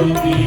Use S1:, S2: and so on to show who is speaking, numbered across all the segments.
S1: Oh,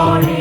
S1: morning.